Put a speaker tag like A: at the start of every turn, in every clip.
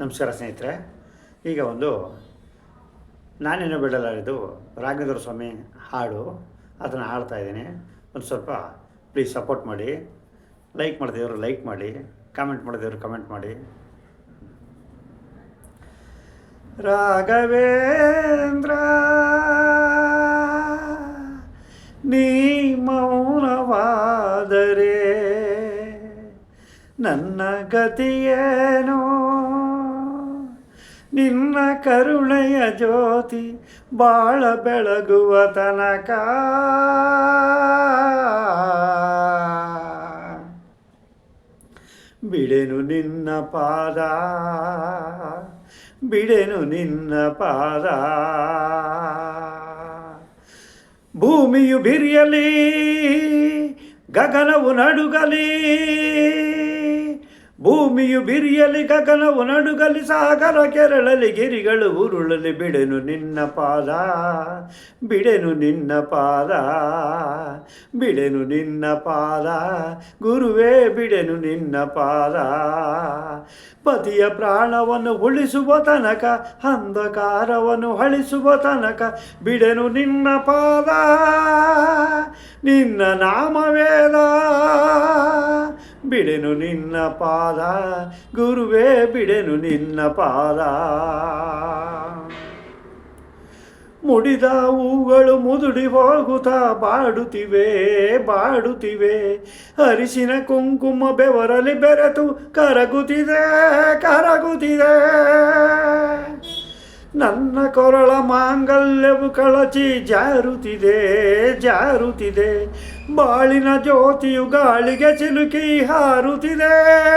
A: ನಮಸ್ಕಾರ ಸ್ನೇಹಿತರೆ. ಈಗ ಒಂದು ನಾನೇನು ಬಿಡಲಾರಿದ್ದು ರಾಘವೇಂದ್ರ ಸ್ವಾಮಿ ಹಾಡು, ಅದನ್ನು ಹಾಡ್ತಾ ಇದ್ದೀನಿ. ಒಂದು ಸ್ವಲ್ಪ ಪ್ಲೀಸ್ ಸಪೋರ್ಟ್ ಮಾಡಿ. ಲೈಕ್ ಮಾಡಿದವರು ಲೈಕ್ ಮಾಡಿ. ಕಾಮೆಂಟ್ ಮಾಡಿದವರು ಕಮೆಂಟ್ ಮಾಡಿ. ರಾಘವೇಂದ್ರ, ನೀ ಮೌನವಾದರೆ ನನ್ನ ಗತಿಯೇನೋ ನಿನ್ನ ಕರುಣೆಯ ಜ್ಯೋತಿ ಬಾಳ ಬೆಳಗುವ ತನಕ. ಬಿಡೆನು ನಿನ್ನ ಪಾದ, ಬಿಡೆನು ನಿನ್ನ ಪಾದ. ಭೂಮಿಯು ಬಿರಿಯಲಿ, ಗಗನವು ನಡುಗಲಿ ಭೂಮಿಯು ಬಿರಿಯಲಿ ಗಗನವು ನಡುಗಲಿ ಸಾಗರ ಕೆರಳಲಿ ಗಿರಿಗಳು ಉರುಳಲಿ ಬಿಡೆನು ನಿನ್ನ ಪಾದ, ಬಿಡೆನು ನಿನ್ನ ಪಾದ, ಬಿಡೆನು ನಿನ್ನ ಪಾದ, ಗುರುವೇ, ಬಿಡೆನು ನಿನ್ನ ಪಾದ. ಪತಿಯ ಪ್ರಾಣವನ್ನು ಉಳಿಸುವ ತನಕ, ಅಂಧಕಾರವನ್ನು ಅಳಿಸುವ ತನಕ ಬಿಡೆನು ನಿನ್ನ ಪಾದ. ನಿನ್ನ ನಾಮವೇದ ಬಿಡೆನು ನಿನ್ನ ಪಾದ, ಗುರುವೇ ಬಿಡೆನು ನಿನ್ನ ಪಾದ. ಮುಡಿದ ಹೂಗಳು ಮುದುಡಿ ಹೋಗುತ್ತಾ ಬಾಡುತ್ತಿವೆ ಬಾಡುತ್ತಿವೆ. ಅರಿಶಿನ ಕುಂಕುಮ ಬೆವರಲಿ ಬೆರೆತು ಕರಗುತ್ತಿದೆ ಕರಗುತ್ತಿದೆ. ನನ್ನ ಕೊರಳ ಮಾಂಗಲ್ಯವು ಕಳಚಿ ಜಾರುತ್ತಿದೆ ಜಾರುತ್ತಿದೆ. ಬಾಳಿನ ಜ್ಯೋತಿಯು ಗಾಳಿಗೆ ಸಿಲುಕಿ ಹಾರುತ್ತಿದೆ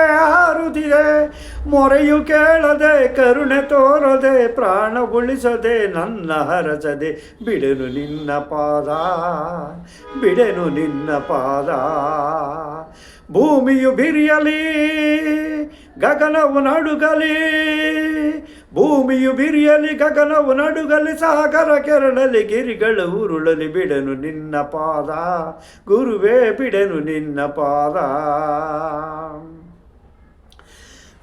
A: ಹಾರುತ್ತಿದೆ. ಮೊರೆಯು ಕೇಳದೆ, ಕರುಣೆ ತೋರದೆ ಪ್ರಾಣ ಉಳಿಸದೆ ನನ್ನ ಹರಸದೆ, ಬಿಡೆನು ನಿನ್ನ ಪಾದ, ಬಿಡೆನು ನಿನ್ನ ಪಾದ. ಭೂಮಿಯು ಬಿರಿಯಲಿ, ಗಗನವು ನಡುಗಲಿ ಭೂಮಿಯು ಬಿರಿಯಲಿ ಗಗನವು ನಡುಗಲಿ ಸಾಗರ ಕೆರಳಲಿ ಗಿರಿಗಳು ಉರುಳಲಿ ಬಿಡನು ನಿನ್ನ ಪಾದ. ಗುರುವೇ, ಬಿಡನು ನಿನ್ನ ಪಾದ.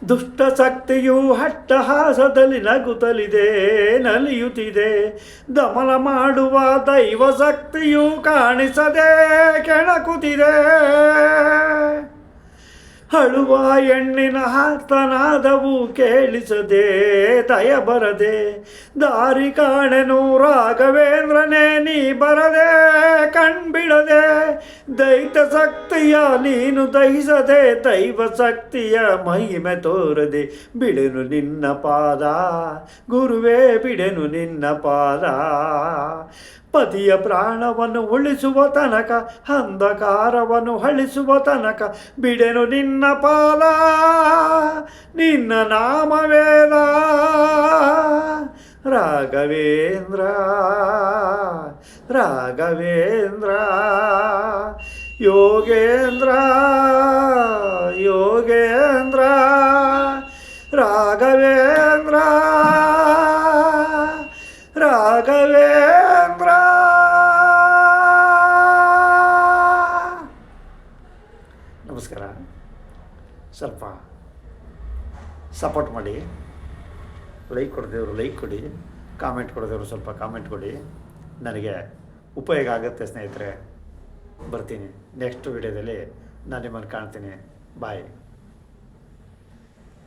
A: ದುಷ್ಟ ಶಕ್ತಿಯು ಹಟ್ಟಹಾಸದಲ್ಲಿ ನಗುತ್ತಲಿದೆ, ನಲಿಯುತ್ತಿದೆ. ದಮನ ಮಾಡುವ ದೈವ ಶಕ್ತಿಯು ಕಾಣಿಸದೆ ಕೆಣಕುತ್ತಿದೆ. ಅಳುವ ಹೆಣ್ಣಿನ ಹತನಾದವು ಕೇಳಿಸದೆ, ದಯ ಬರದೆ, ದಾರಿ ಕಾಣೆನು ರಾಘವೇಂದ್ರನೇ, ನೀ ಬರದೆ ಕಣ್ಬಿಡದೆ ದೈತ ಶಕ್ತಿಯ ನೀನು ದಹಿಸದೆ, ದೈವ ಶಕ್ತಿಯ ಮಹಿಮೆ ತೋರದೆ, ಬಿಡೆನು ನಿನ್ನ ಪಾದ, ಗುರುವೇ, ಬಿಡೆನು ನಿನ್ನ ಪಾದ. ಪತಿಯ ಪ್ರಾಣವನ್ನು ಉಳಿಸುವ ತನಕ, ಅಂಧಕಾರವನ್ನು ಹಳಿಸುವ ತನಕ, ಬಿಡೆನು ನಿನ್ನ ಪಾಲ, ನಿನ್ನ ನಾಮವೇದ. ರಾಘವೇಂದ್ರ ರಾಘವೇಂದ್ರ, ಯೋಗೇಂದ್ರ ಯೋಗೇಂದ್ರ, ರಾಘವೇಂದ್ರ. ಸ್ವಲ್ಪ ಸಪೋರ್ಟ್ ಮಾಡಿ. ಲೈಕ್ ಕೊಡ್ದೇವ್ರು ಲೈಕ್ ಕೊಡಿ. ಕಾಮೆಂಟ್ ಕೊಡದೇವರು ಸ್ವಲ್ಪ ಕಾಮೆಂಟ್ ಕೊಡಿ. ನನಗೆ ಉಪಯೋಗ ಆಗುತ್ತೆ ಸ್ನೇಹಿತರೆ. ಬರ್ತೀನಿ. ನೆಕ್ಸ್ಟ್ ವಿಡಿಯೋದಲ್ಲಿ ನಾನು ನಿಮ್ಮನ್ನು ಕಾಣ್ತೀನಿ. ಬಾಯ್